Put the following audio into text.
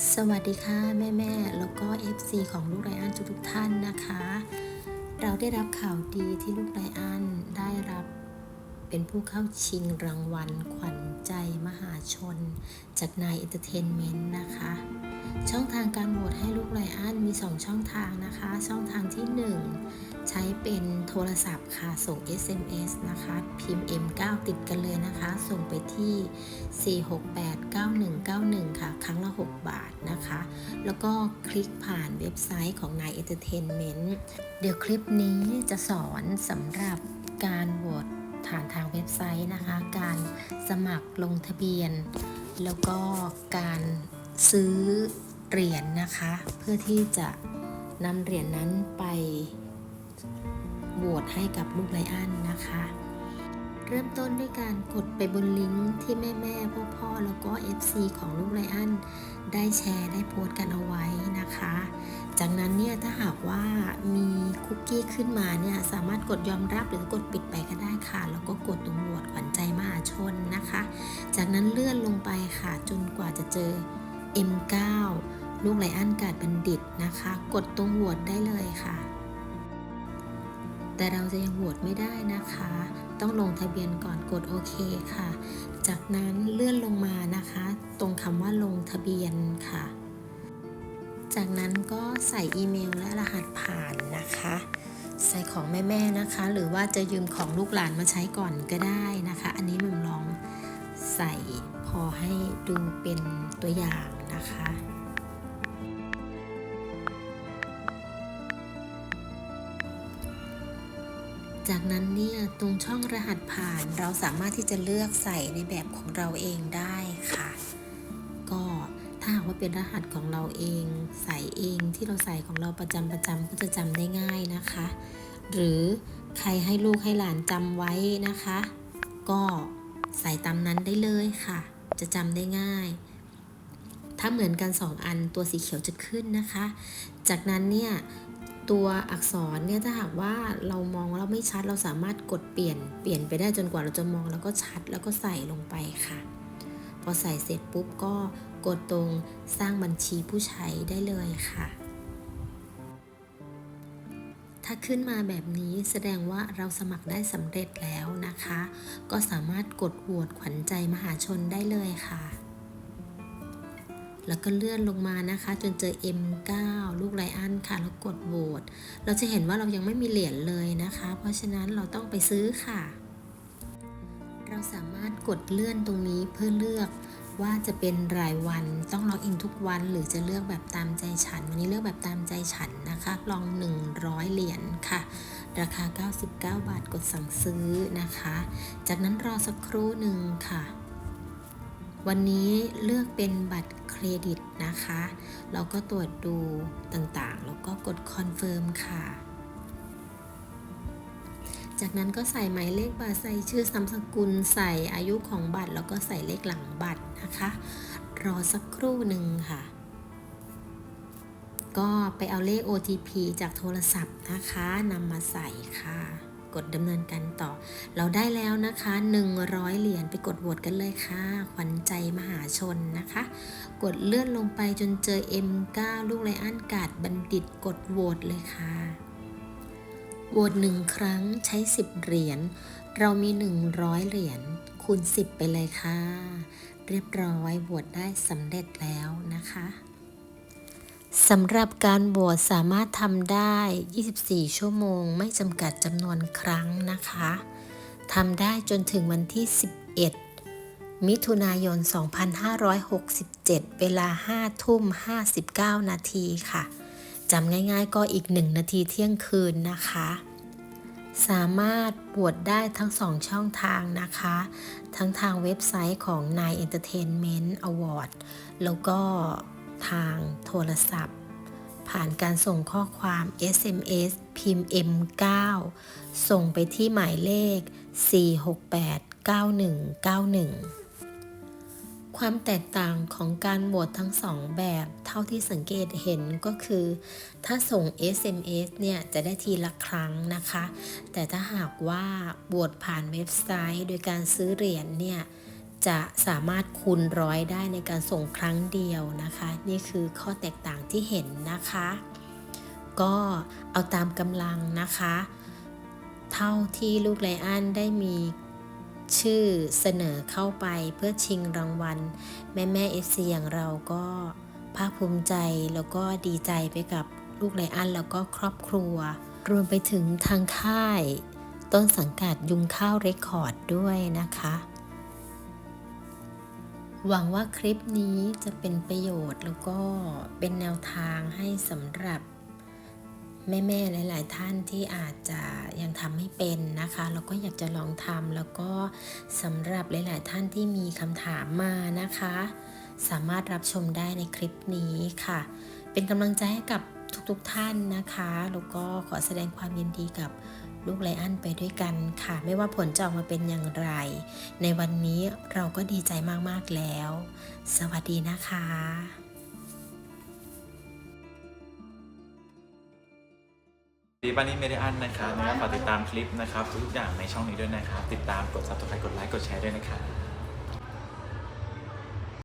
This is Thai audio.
สวัสดีค่ะ แม่แม่ๆแล้วก็ FC ของลูกไรอันทุกๆท่านนะคะ เราได้รับข่าวดีที่ลูกไรอันได้รับเป็นผู้เข้าชิงรางวัลขวัญ ใจมหาชน จากนายเอนเตอร์เทนเมนต์นะคะ ช่องทางการโหวตให้ลูกไรอันมี 2 ช่องทางนะคะ ช่องทางที่ 1 ใช้เป็นโทรศัพท์ค่ะ ส่ง SMS นะคะ พิมพ์ M9 ติดกันเลยนะคะ ส่งไปที่ 4689191 ค่ะ ครั้งละ 6 บาทนะคะ แล้วก็คลิกผ่านเว็บไซต์ของนายเอนเตอร์เทนเมนต์เดี๋ยวคลิปนี้จะสอนสำหรับการโหวต ผ่านทางเว็บไซต์นะคะ การสมัครลงทะเบียน แล้วก็การซื้อเหรียญนะคะ เพื่อที่จะนำเหรียญนั้นไปโหวตให้กับลูกไลอ้อนนะคะ เริ่มต้นด้วยการกดไปบนลิงก์ที่แม่แม่พ่อพ่อแล้วก็ FC ของลูกไลอันได้แชร์ได้โพสต์กันเอาไว้นะคะ จากนั้นเนี่ยถ้าหากว่ามีคุกกี้ขึ้นมาเนี่ยสามารถกดยอมรับหรือกดปิดไปก็ได้ค่ะ แล้วก็กดตรงโหวตขวัญใจมหาชนนะคะ จากนั้นเลื่อนลงไปค่ะจนกว่าจะเจอ M9 ลูกไลอันกาดบัณฑิตนะคะ กดตรงโหวตได้เลยค่ะ แต่เราจะยังโหวตไม่ได้นะคะ ต้องลงทะเบียนก่อนกดโอเคค่ะ จากนั้นเลื่อนลงมานะคะ ตรงคำว่าลงทะเบียนค่ะ จากนั้นก็ใส่อีเมลและรหัสผ่านนะคะ ใส่ของแม่ๆนะคะ หรือว่าจะยืมของลูกหลานมาใช้ก่อนก็ได้นะคะ อันนี้มันลองใส่พอให้ดูเป็นตัวอย่างนะคะ จากนั้นเนี่ยตรงช่องรหัสผ่านเราสามารถที่จะเลือกใส่ในแบบของเราเองได้ค่ะ ก็ถ้าหากว่าเป็นรหัสของเราเอง ใส่เองที่เราใส่ของเราประจำประจำก็จะจำได้ง่ายนะคะ หรือใครให้ลูกให้หลานจำไว้นะคะ ก็ใส่ตามนั้นได้เลยค่ะ จะจำได้ง่าย ถ้าเหมือนกัน 2 อันตัวสีเขียวจะขึ้นนะคะ จากนั้นเนี่ย ตัวอักษรเนี่ยถ้าหากว่าเรามองแล้วไม่ชัดเราสามารถกดเปลี่ยนเปลี่ยนไปได้จนกว่าเราจะมองแล้วก็ชัดแล้วก็ใส่ลงไปค่ะ พอใส่เสร็จปุ๊บก็กดตรงสร้างบัญชีผู้ใช้ได้เลยค่ะ ถ้าขึ้นมาแบบนี้แสดงว่าเราสมัครได้สำเร็จแล้วนะคะ ก็สามารถกดโหวตขวัญใจมหาชนได้เลยค่ะ แล้วก็เลื่อนลงมานะคะ จนเจอ M9 ลูกไลอันค่ะ แล้วกดโหวตเราจะเห็นว่าเรายังไม่มีเหรียญเลยนะคะ เพราะฉะนั้นเราต้องไปซื้อค่ะ เราสามารถกดเลื่อนตรงนี้เพื่อเลือกว่าจะเป็นรายวันต้องล็อกอินทุกวัน หรือจะเลือกแบบตามใจฉัน วันนี้เลือกแบบตามใจฉันนะคะลอง 100 เหรียญค่ะ ราคา 99 บาทกดสั่งซื้อนะคะ จากนั้นรอสักครู่หนึ่งค่ะ วันนี้เลือกเป็นบัตรเครดิตนะคะ เราก็ตรวจดูต่างๆ แล้วก็กดคอนเฟิร์มค่ะ จากนั้นก็ใส่หมายเลขบัตรใส่ชื่อนามสกุลใส่อายุของบัตร แล้วก็ใส่เลขหลังบัตรนะคะ รอสักครู่หนึ่งค่ะ ก็ไปเอาเลข OTP จากโทรศัพท์นะคะนำมาใส่ค่ะ กดดำเนินการต่อ เราได้แล้วนะคะ 100 เหรียญไปกดโหวตกันเลยค่ะขวัญใจมหาชนนะคะ กดเลื่อนลงไปจนเจอ M9 ลูกไลอันกาดบัณฑิตกดโหวตเลยค่ะโหวตหนึ่งครั้งใช้ 10 เหรียญเรามี 100 เหรียญคูณ 10 ไปเลยค่ะ เรียบร้อยโหวตได้สำเร็จแล้วนะคะ สำหรับการโหวตสามารถทำได้ 24 ชั่วโมง ไม่จำกัดจำนวนครั้งนะคะทำได้จนถึงวันที่ 11 มิถุนายน 2567 เวลา 5 ทุ่ม 59 นาทีค่ะจำง่ายๆก็อีก 1 นาทีเที่ยงคืนนะคะ สามารถบวชได้ทั้ง 2 ช่องทางนะคะ ทั้งทางเว็บไซต์ของ Nine Entertainment Award แล้วก็ ทางโทรศัพท์ ผ่านการส่งข้อความ SMS พิมพ์ M9 ส่งไปที่หมายเลข 4689191 ความแตกต่างของการโหวตทั้งสองแบบเท่าที่สังเกตเห็นก็คือ ถ้าส่ง SMS เนี่ย จะได้ทีละครั้งนะคะ แต่ถ้าหากว่าโหวตผ่านเว็บไซต์โดยการซื้อเหรียญเนี่ย จะสามารถคูณร้อยได้ในการส่งครั้งเดียวนะคะ นี่คือข้อแตกต่างที่เห็นนะคะ ก็เอาตามกำลังนะคะ เท่าที่ลูกไลอ้อนได้มีชื่อเสนอเข้าไปเพื่อชิงรางวัล แม่แม่เอฟซีอย่างเราก็ภาคภูมิใจแล้วก็ดีใจไปกับลูกไลอ้อนแล้วก็ครอบครัว รวมไปถึงทางค่าย ต้นสังกัดยุงข้าวเรคคอร์ดด้วยนะคะ หวังว่าคลิปนี้จะเป็นประโยชน์แล้วก็เป็นแนวทางให้สำหรับแม่ๆหลาย ๆ ท่านที่อาจจะยังทำไม่เป็นนะคะแล้วก็อยากจะลองทำแล้วก็สำหรับหลาย ๆ ท่านที่มีคำถามมานะคะ สามารถรับชมได้ในคลิปนี้ค่ะ เป็นกำลังใจให้กับทุกๆท่านนะคะ แล้วก็ขอแสดงความยินดีกับลูกไลอันไปด้วยกันค่ะ ไม่ว่าผลจะออกมาเป็นอย่างไร ในวันนี้เราก็ดีใจมากๆแล้ว สวัสดีนะคะดีบ้านนี้ไม่ได้อันนะครับนะครับฝากติดตามคลิปนะครับ ทุกอย่างในช่องนี้ด้วยนะครับ ติดตามกด subscribe กดไลค์กดแชร์ด้วยนะครับ